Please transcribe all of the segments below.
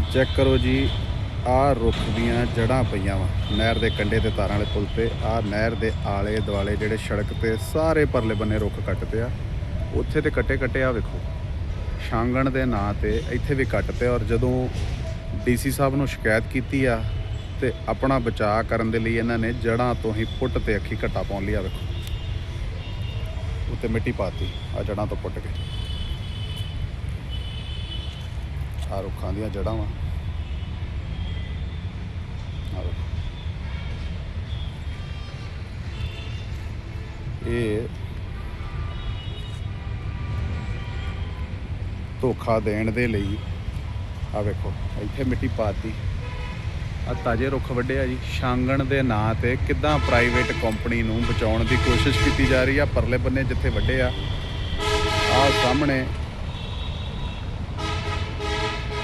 Check ਕਰੋ ਜੀ ਆ ਰੁੱਖ ਦੀਆਂ ਜੜਾਂ ਪਈਆਂ ਵਾ। ਨਹਿਰ ਦੇ ਕੰਢੇ ਤੇ ਤਾਰਾਂ ਵਾਲੇ ਪੁਲ ਤੇ ਆ ਨਹਿਰ ਦੇ ਆਲੇ ਦੁਆਲੇ ਜਿਹੜੇ ਸੜਕ ਤੇ ਸਾਰੇ ਪਰਲੇ ਬੰਨੇ ਰੁੱਖ ਕੱਟਦੇ ਆ। ਉੱਥੇ ਤੇ ਕੱਟੇ ਕੱਟੇ ਆ ਵੇਖੋ। ਸ਼ਾਂਗਣ ਦੇ ਨਾਂ ਤੇ ਇੱਥੇ ਵੀ ਕੱਟਤੇ ਔਰ ਜਦੋਂ ਡੀਸੀ ਸਾਹਿਬ ਨੂੰ ਸ਼ਿਕਾਇਤ ਕੀਤੀ ਆ ਤੇ ਆਪਣਾ ਬਚਾਅ ਕਰਨ ਦੇ ਲਈ ਇਹਨਾਂ ਨੇ ਜੜਾਂ ਤੋਂ ਹੀ ਪੁੱਟ ਤੇ ਅੱਖੀ ਘੱਟਾ ਪਾਉਣ ਲਈ ਆ ਵੇਖੋ। ਉੱਤੇ ਮਿੱਟੀ ਪਾਤੀ ਆ ਜੜਾਂ ਤੋਂ ਪੁੱਟ ਕੇ। ਆ ਰੁੱਖਾਂ ਦੀਆਂ ਜੜਾਂ ਵਾ। ਇਹ ਧੋਖਾ ਦੇਣ ਦੇ ਲਈ ਆ ਵੇਖੋ, ਇੱਥੇ ਮਿੱਟੀ ਪਾਤੀ। ਆ ਤਾਜੇ ਰੁੱਖ ਵੱਡੇ ਆ ਜੀ। ਸ਼ਾਂਗਣ ਦੇ ਨਾਂ ਤੇ ਕਿੱਦਾਂ ਪ੍ਰਾਈਵੇਟ ਕੰਪਨੀ ਨੂੰ ਬਚਾਉਣ ਦੀ ਕੋਸ਼ਿਸ਼ ਕੀਤੀ ਜਾ ਰਹੀ ਆ, ਪਰਲੇ ਬੰਨੇ ਜਿੱਥੇ ਵੱਡੇ ਆ। ਆ ਸਾਹਮਣੇ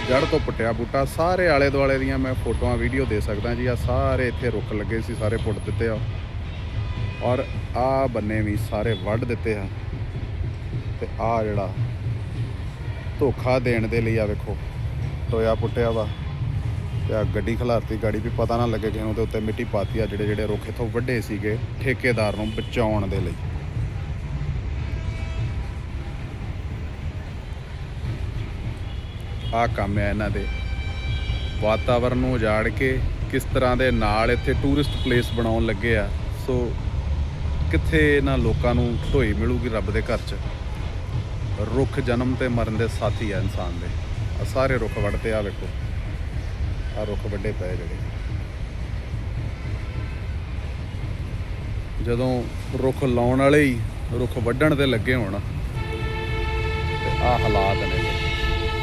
ਜੜ ਤੋਂ ਪਟਿਆ ਬੂਟਾ। ਸਾਰੇ ਆਲੇ ਦੁਆਲੇ ਦੀਆਂ ਮੈਂ ਫੋਟੋਆਂ, ਵੀਡੀਓ ਦੇ ਸਕਦਾ ਜੀ। ਆ ਸਾਰੇ ਇੱਥੇ ਰੁੱਖ ਲੱਗੇ ਸੀ, ਸਾਰੇ ਪੁੱਟ ਦਿੱਤੇ ਆ। ਔਰ ਆ ਬੰਨੇ ਵੀ ਸਾਰੇ ਵੱਢ ਦਿੱਤੇ ਆ। ਤੇ ਆ ਜਿਹੜਾ ਧੋਖਾ ਦੇਣ ਦੇ ਲਈ ਆ ਵੇਖੋ, ਟੋਇਆ ਪੁੱਟਿਆ ਵਾ। ਤੇ ਆ ਗੱਡੀ ਖਲਾਰਤੀ ਗਾੜੀ ਵੀ ਪਤਾ ਨਾ ਲੱਗੇ ਕਿਸੇ ਨੂੰ ਉੱਤੇ ਮਿੱਟੀ ਪਾਤੀ ਆ। ਜਿਹੜੇ ਜਿਹੜੇ ਰੁੱਖ ਇੱਥੋਂ ਵੱਡੇ ਸੀਗੇ ਠੇਕੇਦਾਰ ਨੂੰ ਬਚਾਉਣ ਦੇ ਲਈ। ਆ ਕੰਮ ਹੈ ਇਹਨਾਂ ਦੇ। ਵਾਤਾਵਰਨ ਨੂੰ ਉਜਾੜ ਕੇ ਕਿਸ ਤਰ੍ਹਾਂ ਦੇ ਨਾਲ ਇੱਥੇ ਟੂਰਿਸਟ ਪਲੇਸ ਬਣਾਉਣ ਲੱਗੇ ਆ, ਸੋ ਕਿੱਥੇ ਇਹਨਾਂ ਲੋਕਾਂ ਨੂੰ ਢੋਈ ਮਿਲੂਗੀ ਰੱਬ ਦੇ ਘਰ 'ਚ? ਰੁੱਖ ਜਨਮ ਤੇ ਮਰਨ ਦੇ ਸਾਥੀ ਆ ਇਨਸਾਨ ਦੇ। ਆ ਸਾਰੇ ਰੁੱਖ ਵੱਢਦੇ ਆ ਵੇਖੋ। ਆ ਰੁੱਖ ਵੱਡੇ ਪਏ ਜਿਹੜੇ। ਜਦੋਂ ਰੁੱਖ ਲਾਉਣ ਵਾਲੇ ਹੀ ਰੁੱਖ ਵੱਢਣ ਤੇ ਲੱਗੇ ਹੋਣ, ਤੇ ਆ ਹਾਲਾਤ ਨੇ।